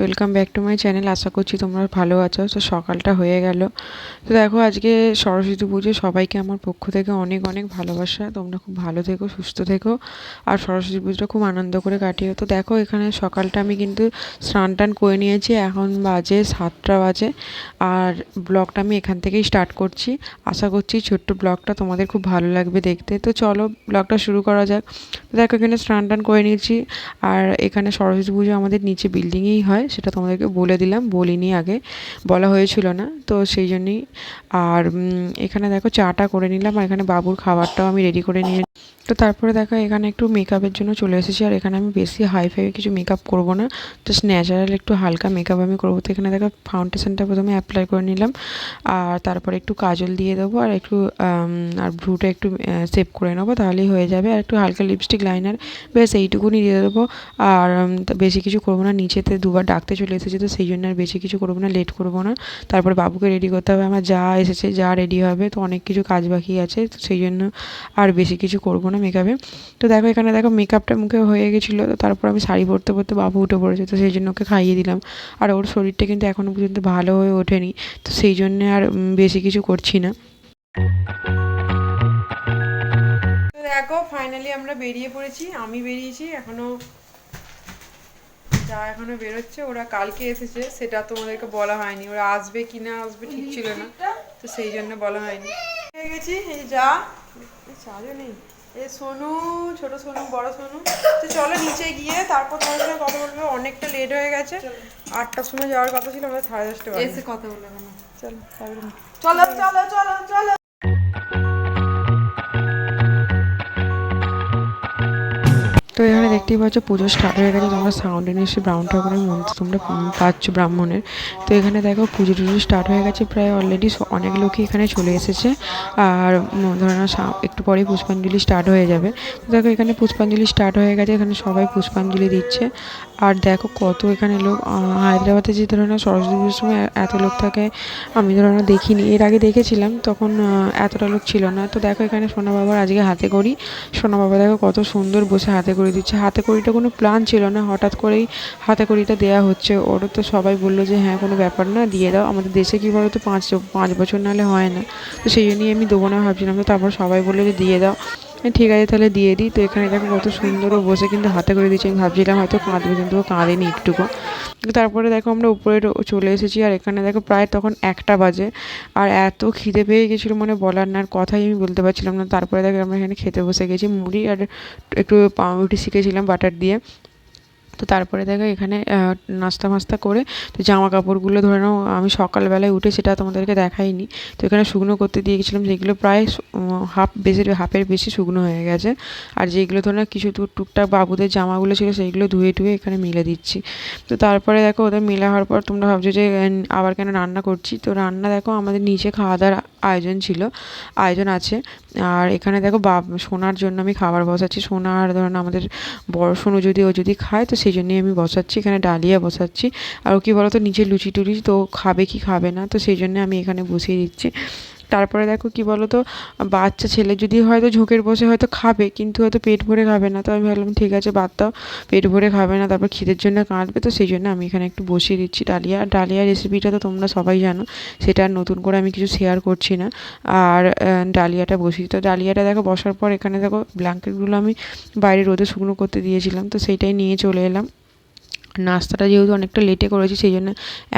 Welcome back to my channel আশা করছি তোমরা ভালো আছো। তো সকালটা হয়ে গেল। তো দেখো, আজকে সরস্বতী পুজো সবাইকে আমার পক্ষ থেকে অনেক অনেক ভালোবাসা। তোমরা খুব ভালো থেকো, সুস্থ থেকো। আর সরস্বতী পুজোটা খুব আনন্দ করে কাটিও তো দেখো, এখানে সকালটা আমি কিন্তু স্নান টান করে নিয়েছি। এখন বাজে সাতটা বাজে। আর ব্লগটা আমি এখান থেকেই স্টার্ট করছি। আশা করছি ছোট্ট ব্লগটা তোমাদের খুব ভালো লাগবে দেখতে। তো চলো, ব্লগটা শুরু করা যাক। তো দেখো, এখানে স্নান টান করে নিয়েছি। আর এখানে সরস্বতী পুজো আমাদের নিচে বিল্ডিংয়েই হয়। সেটা তোমাদেরকে বলে দিলাম, বলিনি আগে, বলা হয়েছিল না। তো সেই জন্যই, আর এখানে দেখো চাটা করে নিলাম, আর এখানে বাবুর খাবারটাও আমি রেডি করে নিয়ে তো তারপরে দেখো, এখানে একটু মেকআপের জন্য চলে এসেছি। আর এখানে আমি বেশি হাই ফাই কিছু মেকআপ করব না। জাস্ট ন্যাচারাল একটু হালকা মেকআপ আমি করব। তো এখানে দেখো ফাউন্ডেশনটা প্রথমে অ্যাপ্লাই করে নিলাম। আর তারপরে একটু কাজল দিয়ে দেবো। আর একটু আর ভ্রুটা একটু সেভ করে নেব। তাহলেই হয়ে যাবে। আর একটু হালকা লিপস্টিক লাইনার বেশ এইটুকুনি দিয়ে দেবো। আর বেশি কিছু করব না। নিচেতে দুবার ডাকতে চলে এসেছে তো সেই জন্য আর বেশি কিছু করব না লেট করব না। তারপর বাবুকে রেডি করতে হবে। আমার যা এসেছে, যা রেডি হবে, তো অনেক কিছু কাজ বাকি আছে। তো সেই জন্য আর বেশি কিছু করব না। মেকআপে তো দেখো এখানে দেখো মেকআপটা মুখে হয়ে গেছিল, তো তারপর আমি শাড়ি পরতে পরতে বাবু উঠে পড়েছে, তো সেই জন্য ওকে খাইয়ে দিলাম। আর ওর শরীরটা কিন্তু এখনও পর্যন্ত ভালো হয়ে ওঠেনি, তো সেই জন্যে আর বেশি কিছু করছি না। দেখো ফাইনালি আমরা বেরিয়ে পড়েছি, আমি বেরিয়েছি, এখনও যা এখনও বেরোচ্ছে, ওরা কালকে এসেছে, সেটা তোমাদেরকে বলা হয়নি, ওরা আসবে কি না আসবে ঠিক ছিল না, তো সেই জন্য বলা হয়নি। হয়ে গেছি, এই যা চালও নেই। এ সোনু ছোট সোনু বড় সোনু। তো চলো নিচে গিয়ে তারপর তোমার সঙ্গে কথা বলব। অনেকটা লেট হয়ে গেছে। আটটার সময় যাওয়ার কথা ছিল আমরা সাড়ে দশটা এসে কথা বলে চলো চলো চলো চলো চলো। তো এখানে দেখতেই পাচ্ছ পুজো স্টার্ট হয়ে গেছে, তোমরা সাউন্ড নিশ্চয়ই ব্রাউন ঠাকুরের মন্ত্র তোমরা পাচ্ছ ব্রাহ্মণের। তো এখানে দেখো পুজো টুজো স্টার্ট হয়ে গেছে, প্রায় অলরেডি অনেক লোকই এখানে চলে এসেছে। আর ধরে না একটু পরেই পুষ্পাঞ্জলি স্টার্ট হয়ে যাবে। দেখো এখানে পুষ্পাঞ্জলি স্টার্ট হয়ে গেছে, এখানে সবাই পুষ্পাঞ্জলি দিচ্ছে। আর দেখো কত এখানে লোক হায়দ্রাবাদে যে ধরে নাও সরস্বতী পুজোর সময় এত লোক থাকে, আমি ধরে নাও দেখিনি। এর আগে দেখেছিলাম, তখন এতটা লোক ছিল না। তো দেখো এখানে সোনা বাবার আজকে হাতে করি। সোনা বাবা দেখো কত সুন্দর বসে হাতে করি দিচ্ছে। হাতে করিটা কোনো প্ল্যান ছিল না। হঠাৎ করেই হাতে করিটা দেওয়া হচ্ছে। ওরও তো সবাই বলল যে হ্যাঁ কোনো ব্যাপার না, দিয়ে দাও। আমাদের দেশে কী বলো তো পাঁচ পাঁচ বছর নাহলে হয় না। তো সেই জন্যই আমি দেবো না ভাবছিলাম। তো তারপর সবাই বলল যে, দিয়ে দাও। ঠিক আছে, তাহলে দিয়ে দিই। তো এখানে দেখো কত সুন্দর বসে কিন্তু হাতে করে দিয়েছি আমি ভাবছিলাম হয়তো কাঁদবে, কিন্তু কাঁদেনি একটুকু। তারপরে দেখো আমরা উপরে চলে এসেছি। আর এখানে দেখো প্রায় তখন একটা বাজে। আর এত খিদে পেয়ে গেছিল মানে বলার না, আর কথাই আমি বলতে পারছিলাম না। তারপরে দেখো আমরা এখানে খেতে বসে গেছি। মুড়ি আর একটু পাউরুটি শিখেছিলাম বাটার দিয়ে। তো তারপরে দেখো এখানে নাস্তা মাস্তা করে, তো জামা কাপড়গুলো ধরে নাও, আমি সকালবেলায় উঠে সেটা তোমাদেরকে দেখাইনি। তো এখানে শুকনো করতে দিয়ে গেছিলাম যেগুলো প্রায় হাফ বেশি, হাফের বেশি শুকনো হয়ে গেছে। আর যেগুলো ধরে নাও, কিছু টুক- টুকটাক বাবুদের জামাগুলো ছিল, সেইগুলো ধুয়ে টুয়ে এখানে মিলে দিচ্ছি। তো তারপরে দেখো, ওদের মেলা হওয়ার পর তোমরা ভাবছ যে আবার কেন রান্না করছি? তো রান্না দেখো, আমাদের নিচে খাওয়া দাওয়ার আয়োজন ছিল, আয়োজন আছে। আর এখানে দেখো, বাব, সোনার জন্য আমি খাবার বসাচ্ছি। সোনার ধরুন আমাদের বড় সোনু যদি ও যদি খায়, তো সেই জন্যই আমি বসাচ্ছি, এখানে ডালিয়া বসাচ্ছি। আর কি বলতো নিচে লুচি টুচি তো খাবে কি খাবে না, তো সেই জন্য আমি এখানে বসিয়ে দিচ্ছি। তারপরে দেখো কি বলতো, বাচ্চা ছেলে যদি হয়তো ঝোঁকের বসে হয়তো খাবে, কিন্তু হয়তো পেট ভরে খাবে না। তো আমি ভাবলাম, ঠিক আছে, বাদ দাও, পেট ভরে খাবে না, তারপর খিদের জন্য কাঁদবে। তো সেই জন্য আমি এখানে একটু বসিয়ে দিচ্ছি ডালিয়া। আর ডালিয়া রেসিপিটা তো তোমরা সবাই জানো, সেটা আর নতুন করে আমি কিছু শেয়ার করছি না। আর ডালিয়াটা বসি তো ডালিয়াটা দেখো বসার পর এখানে দেখো ব্ল্যাঙ্কেটগুলো আমি বাইরে রোদে শুকনো করতে দিয়েছিলাম, তো সেইটাই নিয়ে চলে এলাম। নাস্তাটা যেহেতু অনেকটা লেটে করেছি, সেই জন্য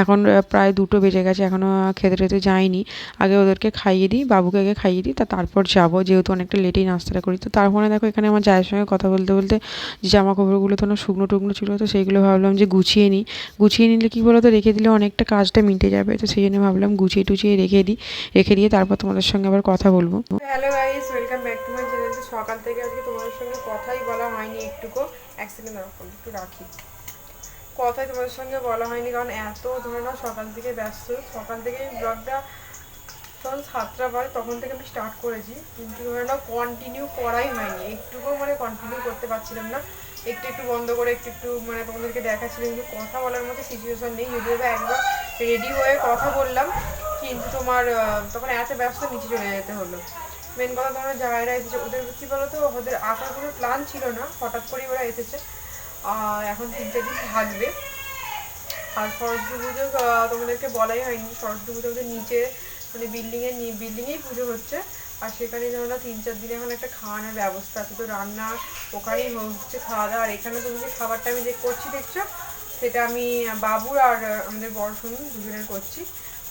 এখন প্রায় দুটো বেজে গেছে এখনও খেতে টেতে যাইনি। আগে ওদেরকে খাইয়ে দিই, বাবুকে আগে খাইয়ে দিই, তা তারপর যাব, যেহেতু অনেকটা লেটেই নাস্তাটা করি। তো তারপরে দেখো এখানে আমার জায়ের সঙ্গে কথা বলতে বলতে যে জামা কাপড়গুলো তো না শুকনো টুকনো ছিল, তো সেইগুলো ভাবলাম যে গুছিয়ে নিই। গুছিয়ে নিলে কী বলো তো রেখে দিলে অনেকটা কাজটা মিটে যাবে, তো সেই জন্য ভাবলাম গুছিয়ে টুচিয়ে রেখে দিই, রেখে দিয়ে তারপর তোমাদের সঙ্গে আবার কথা বলব। Hello guys welcome back to my channel সকাল থেকে আজকে তোমাদের সঙ্গে কথাই বলা হয়নি, একটুকু, এক সেকেন্ড একটু রাখি। কথাই তোমাদের সঙ্গে বলা হয়নি, কারণ এত ধরে নাও সকাল থেকে ব্যস্ত। সকাল থেকে ব্লগটা তখন সাতটা বাজে তখন থেকে আমি স্টার্ট করেছি, কিন্তু ধরে নাও কন্টিনিউ করাই হয়নি। একটুকুও মানে কন্টিনিউ করতে পারছিলাম না। একটু একটু বন্ধ করে একটু একটু মানে তোমাদেরকে দেখাচ্ছিলাম কিন্তু কথা বলার মতো সিচুয়েশন নেই। যদিও একবার রেডি হয়ে কথা বললাম, কিন্তু তোমার তখন এত ব্যস্ত নিচে চলে যেতে হলো। মেন কথা তোমরা জায়গায় এসেছে, ওদের কী বলো তো ওদের আসার কোনো প্ল্যান ছিল না। হঠাৎ করেই ওরা এসেছে। এখন তিন চার দিন থাকবে। আর সরস্বতী পুজো তোমাদেরকে বলাই হয়নি। সরস্বতী পুজো আমাদের নিচে মানে বিল্ডিংয়ের বিল্ডিংয়েই পুজো হচ্ছে। আর সেখানে না তিন চার দিন এখন একটা খাওয়ানোর ব্যবস্থা আছে। তো রান্না ওখানেই হচ্ছে খাওয়া দাওয়া আর এখানে তুমি যে খাবারটা আমি যে করছি দেখছ? সেটা আমি বাবুর আর আমাদের বড় শুনুন দুজনের করছি।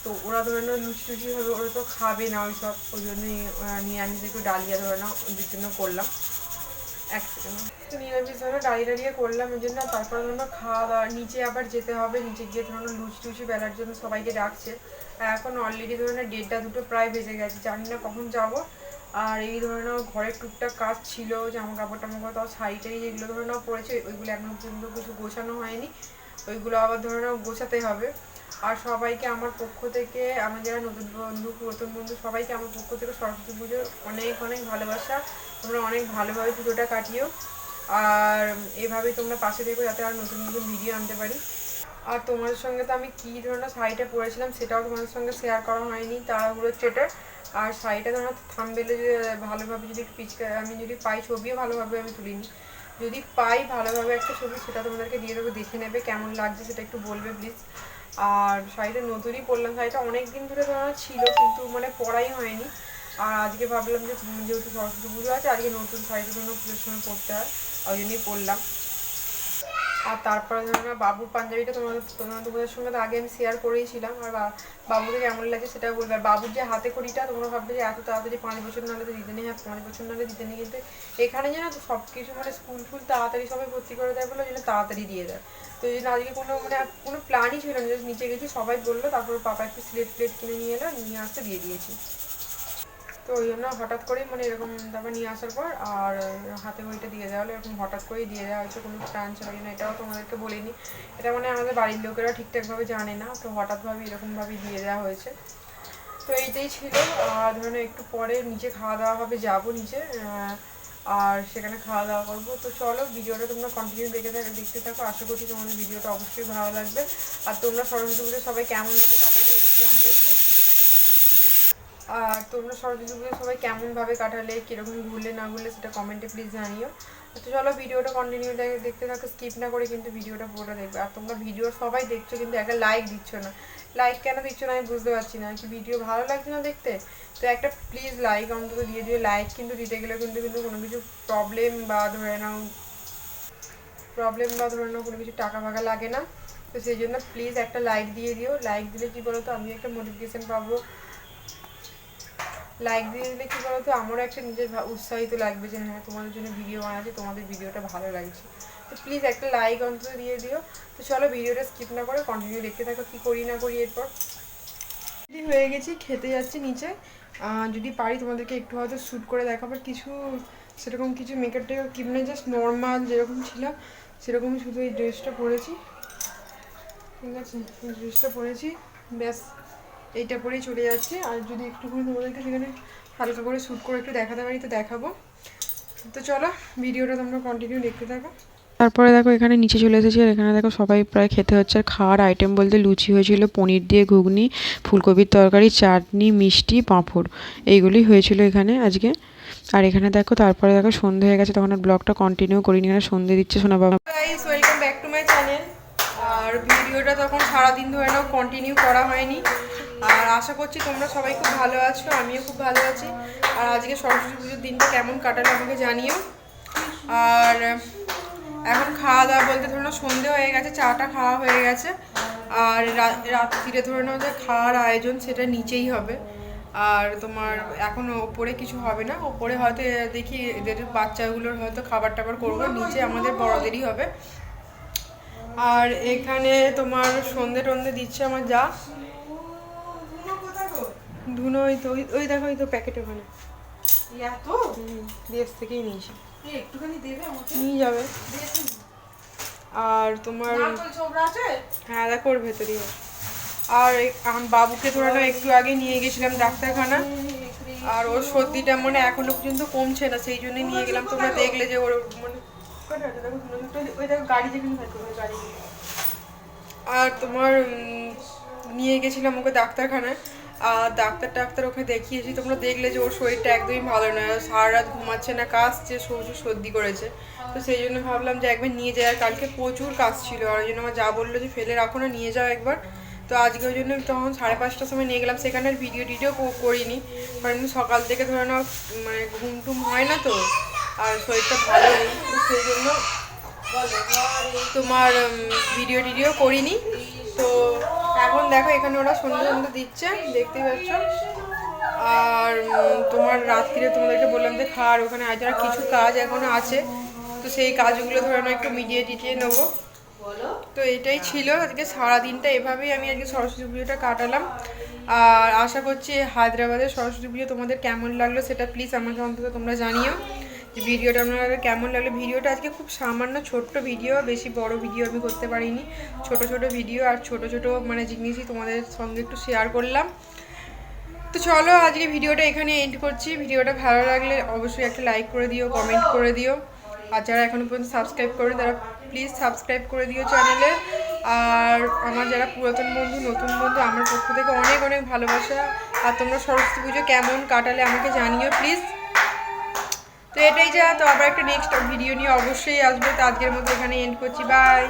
তো ওরা ধরে নাও লুচি টুচি হবে ওরা তো খাবে না ওই সব ওই জন্যই আহ, নিরামিষ একটু ডালিয়া ধরে নাও ওদের জন্য করলাম। এক সেকেন্ড নিরামিষ ধরো ডালিয়ে ডালিয়ে করলাম ওই জন্য তারপর ধরো খাওয়া দাওয়া নিচে আবার যেতে হবে, নিচে গিয়ে ধরো লুচি টুচি বেলার জন্য সবাইকে ডাকছে। এখন অলরেডি ধরো না দেড়টা দুটো প্রায় বেজে গেছে, জানি না কখন যাব। আর এই ধরে নাও ঘরের টুকটাক কাজ ছিল জামা কাপড় টামা কাপড় তাও শাড়ি টাড়ি যেগুলো ধরে নাও পড়েছে ওইগুলো এখনও পর্যন্ত কিছু গোছানো হয়নি। ওইগুলো আবার ধরে নাও গোছাতে হবে। আর সবাইকে আমার পক্ষ থেকে, আমার যারা নতুন বন্ধু পুরাতন বন্ধু, সবাইকে আমার পক্ষ থেকে সরস্বতী পুজোর অনেক অনেক ভালোবাসা। তোমরা অনেক ভালোভাবে পুজোটা কাটিও। আর এভাবেই তোমরা পাশে থেকো যাতে আর নতুন নতুন ভিডিও আনতে পারি। আর তোমাদের সঙ্গে তো আমি কী ধরনের শাড়িটা পরেছিলাম সেটাও তোমাদের সঙ্গে শেয়ার করা হয়নি তাড়াহুড়ো চেটে আর শাড়িটা ধরো থামবেলে যে ভালোভাবে যদি পিচকা, আমি যদি পাই ছবিও ভালোভাবে আমি তুলিনি। যদি পাই ভালোভাবে একটা ছবি সেটা তোমাদেরকে দিয়ে দেবো, দেখে নেবে কেমন লাগছে সেটা একটু বলবে প্লিজ আর শাড়িটা নতুনই পরলাম, শাড়িটা অনেক দিন ধরে ধরো ছিল কিন্তু মানে পরাই হয়নি। আর আজকে ভাবলাম যে যেহেতু সরস্বতী পুজো আছে, আজকে নতুন শাড়িটা জন্য পুজোর সময় হয়, ওই জন্যই পরলাম। আর তারপরে ধরো বাবুর পাঞ্জাবিটা তোমাদের তোমাদের তোমাদের সঙ্গে তো আগে আমি শেয়ার করেইছিলাম, আর বাবুকে কেমন লাগে সেটা বলবে। আর বাবুর যে হাতে কড়িটা তোমরা ভাববে যে এত তাড়াতাড়ি পাঁচ বছর নাহলে তো দিতে নেই হ্যাঁ পাঁচ বছর নাহলে দিতে নেই, কিন্তু এখানে যেন সব কিছু মানে স্কুল ফুল তাড়াতাড়ি সবাই ভর্তি করে দেয় বলে ওই জন্য তাড়াতাড়ি দিয়ে দেয়। তো এই জন্য আজকে কোনো মানে কোনো প্ল্যানই ছিল না নিচে গেছি সবাই বলল, তারপর পাপা একটু স্লেট প্লেট কিনে নিয়ে এলো, নিয়ে আসতে দিয়ে দিয়েছি। তো ওই জন্য হঠাৎ করেই মানে এরকম তারপর নিয়ে আসার পর আর হাতে বইটা দিয়ে দেওয়া হলো, এরকম হঠাৎ করেই দিয়ে দেওয়া হয়েছে, কোনো প্ল্যান ছিল না এটাও তোমাদেরকে বলিনি। এটা মানে আমাদের বাড়ির লোকেরা ঠিকঠাকভাবে জানে না, তো হঠাৎভাবে এরকমভাবে দিয়ে দেওয়া হয়েছে। তো এইটাই ছিল, আর ধরুন একটু পরে নিচে খাওয়া দাওয়া হবে, যাব নিচে আর সেখানে খাওয়া দাওয়া করব। তো চলো ভিডিওটা তোমরা কন্টিনিউ দেখে থাকো, দেখতে থাকো, আশা করছি তোমাদের ভিডিওটা অবশ্যই ভালো লাগবে। আর তোমরা সরস্বতী পুজো সবাই কেমনভাবে কাটাবে একটু জানিয়ে প্লিজ আর তোমরা সরস্বতী পুজো সবাই কেমনভাবে কাটালে, কীরকম ঘুরলে না ঘুরলে সেটা কমেন্টে প্লিজ জানিও। তো চলো ভিডিওটা কন্টিনিউ দেখতে থাকো স্কিপ না করে কিন্তু ভিডিওটা পুরোটা দেখবে। আর তোমরা ভিডিও সবাই দেখছ কিন্তু একটা লাইক দিচ্ছ না। লাইক কেন দিচ্ছ না আমি বুঝতে পারছি না, কি ভিডিও ভালো লাগছে না দেখতে? তো একটা প্লিজ লাইক অন্তত দিয়ে দিও। লাইক কিন্তু দিতে গেলে কিন্তু কিন্তু কোনো কিছু প্রবলেম বা ধরে নাও প্রবলেম বা ধরে নাও কোনো কিছু টাকা ফাকা লাগে না। তো সেই জন্য প্লিজ একটা লাইক দিয়ে দিও। লাইক দিলে কি বলো তো আমি একটা নোটিফিকেশান পাবো। লাইক দিয়ে দিলে কি বলতো? আমারও একটা নিজের উৎসাহিত লাগবে যে হ্যাঁ তোমাদের জন্য ভিডিও বানাচ্ছি, তোমাদের ভিডিওটা ভালো লাগছে। তো প্লিজ একটা লাইক অন্তত দিয়ে দিও। তো চলো ভিডিওটা স্কিপ না করে কন্টিনিউ দেখতে থাকো, কী করি না করি এরপর। রেডি হয়ে গেছি, খেতে যাচ্ছি নিচে। যদি পারি তোমাদেরকে একটু হয়তো শ্যুট করে দেখাবো। কিছু সেরকম কিছু মেকআপ টেকআপ কিনে জাস্ট নর্মাল যেরকম ছিলাম সেরকম শুধু এই ড্রেসটা পরেছি। ঠিক আছে ড্রেসটা পরেছি, ব্যাস। এইটা পরেই চলে যাচ্ছে। আর যদি একটুখানি তোমাদেরকে সেখানে হালকা করে শ্যুট করে একটু দেখাতে পারি তো দেখাবো। তো চলো ভিডিওটা তোমরা কন্টিনিউ দেখতে থাকো। তারপরে দেখো এখানে নিচে চলে এসেছি আর এখানে দেখো সবাই প্রায় খেতে হচ্ছে। আর খাওয়ার আইটেম বলতে লুচি হয়েছিল পনির দিয়ে ঘুগনি ফুলকপির তরকারি চাটনি মিষ্টি পাঁপড়। এইগুলি হয়েছিল এখানে আজকে। আর এখানে দেখো তারপরে দেখো সন্ধে হয়ে গেছে তখন আর ব্লগটা কন্টিনিউ করিনি। এখানে সন্ধে দিচ্ছে শোনা বাবা। Welcome back to my channel আর ভিডিওটা তখন সারাদিন ধরে নাও কন্টিনিউ করা হয়নি। আর আশা করছি তোমরা সবাই খুব ভালো আছো, আমিও খুব ভালো আছি। আর আজকে সরস্বতী পুজোর দিনটা কেমন কাটালো আমাকে জানিও। আর এখন খাওয়া দাওয়া বলতে ধরো সন্ধে হয়ে গেছে, চাটা খাওয়া হয়ে গেছে। আর রাত্রিরে ধরে নাও যে খাওয়ার আয়োজন সেটা নিচেই হবে। আর তোমার এখন ওপরে কিছু হবে না, ওপরে হয়তো দেখি এদের বাচ্চাগুলোর হয়তো খাবার টাবার করব, নিচে আমাদের বড়দেরই হবে। আর এখানে তোমার সন্ধে টন্ধে দিচ্ছে আমার যা। ধুনো ওই তো ওই- দেখো ওই তো প্যাকেট ওখানে। এত দেশ থেকেই নিয়েছি একটুখানি দেবে আমাকে? নিয়ে যাবে। আর তোমার হ্যাঁ দেখো ওর ভেতরেই। আর বাবুকে ধরানো একটু আগে নিয়ে গেছিলাম ডাক্তারখানা। আর ওর সর্দিটা মানে এখনও পর্যন্ত কমছে না সেই জন্য নিয়ে গেলাম। তোমরা দেখলে যে ওর মানে ওই দেখো গাড়ি যেখানে থাকে ওই গাড়ি। আর তোমার নিয়ে গেছিলাম ওকে ডাক্তারখানায়। ডাক্তার টাক্তার ওকে দেখিয়েছি। তোমরা দেখলে যে ওর শরীরটা একদমই ভালো নয়। সারা রাত ঘুমাচ্ছে না, কাশছে প্রচুর সর্দি করেছে। তো সেই জন্য ভাবলাম যে একবার নিয়ে যাই। আর কালকে প্রচুর কাজ ছিল। আর ওই জন্য আমার যা বলল যে, ফেলে রাখো না, নিয়ে যাও একবার। তো আজকে ওই জন্য তখন সাড়ে পাঁচটার সময় নিয়ে গেলাম। সেখানে ভিডিও টিডিও করিনি। কারণ সকাল থেকে ধরে নাও মানে ঘুম টুম হয় না তো, আর শরীরটা ভালো নেই। তো সেই জন্য তোমার ভিডিও টিডিও করিনি। তো দেখো, এখানে ওরা সন্ধ্যে সন্ধ্যে দিচ্ছে দেখতেই পাচ্ছ। আর তোমার রাত্রিরে তোমাদেরকে বললাম যে খাওয়ার, ওখানে আর কিছু কাজ এখনও আছে, তো সেই কাজগুলো ধরে নাও, একটু মিডিয়ে টিটিয়ে নেব। তো এটাই ছিল আজকে সারাদিনটা, এভাবেই আমি আজকে সরস্বতী পুজোটা কাটালাম। আর আশা করছি হায়দ্রাবাদের সরস্বতী পুজো তোমাদের কেমন লাগল সেটা প্লিজ আমাকে অন্তত তোমরা জানিও। ভিডিওটা আপনাদের কেমন লাগল? ভিডিওটা আজকে খুব সামান্য ছোট্ট ভিডিও, বেশি বড় ভিডিও আমি করতে পারিনি। ছোট ছোট ভিডিও আর ছোট ছোট মানে জিনিসই তোমাদের সঙ্গে একটু শেয়ার করলাম। তো চলো আজকে ভিডিওটা এখানে এন্ড করছি। ভিডিওটা ভালো লাগলে অবশ্যই একটা লাইক করে দিও কমেন্ট করে দিও। আর যারা এখনও পর্যন্ত সাবস্ক্রাইব করে তারা প্লিজ সাবস্ক্রাইব করে দিও চ্যানেলে আর আমার যারা পুরাতন বন্ধু, নতুন বন্ধু, আমার পক্ষ থেকে অনেক অনেক ভালোবাসা। আর তোমরা সরস্বতী পুজো কেমন কাটালে আমাকে জানিও প্লিজ তো এটাই যা, তো আবার একটা নেক্সট ভিডিও নিয়ে অবশ্যই আসবে। তো আজকের মতো এখানে এন্ড করছি। বাই